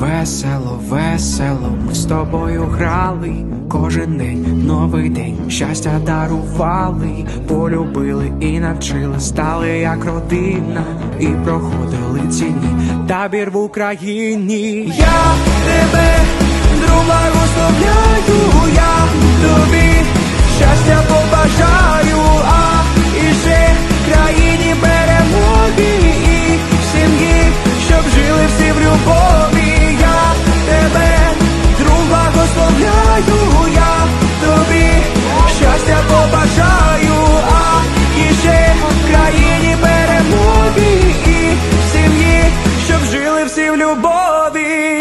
весело, весело, ми з тобою грали. Кожен день новий день, щастя дарували, полюбили і навчили, стали як родина, і проходили ціні табір в Україні. Я тебе, в любові.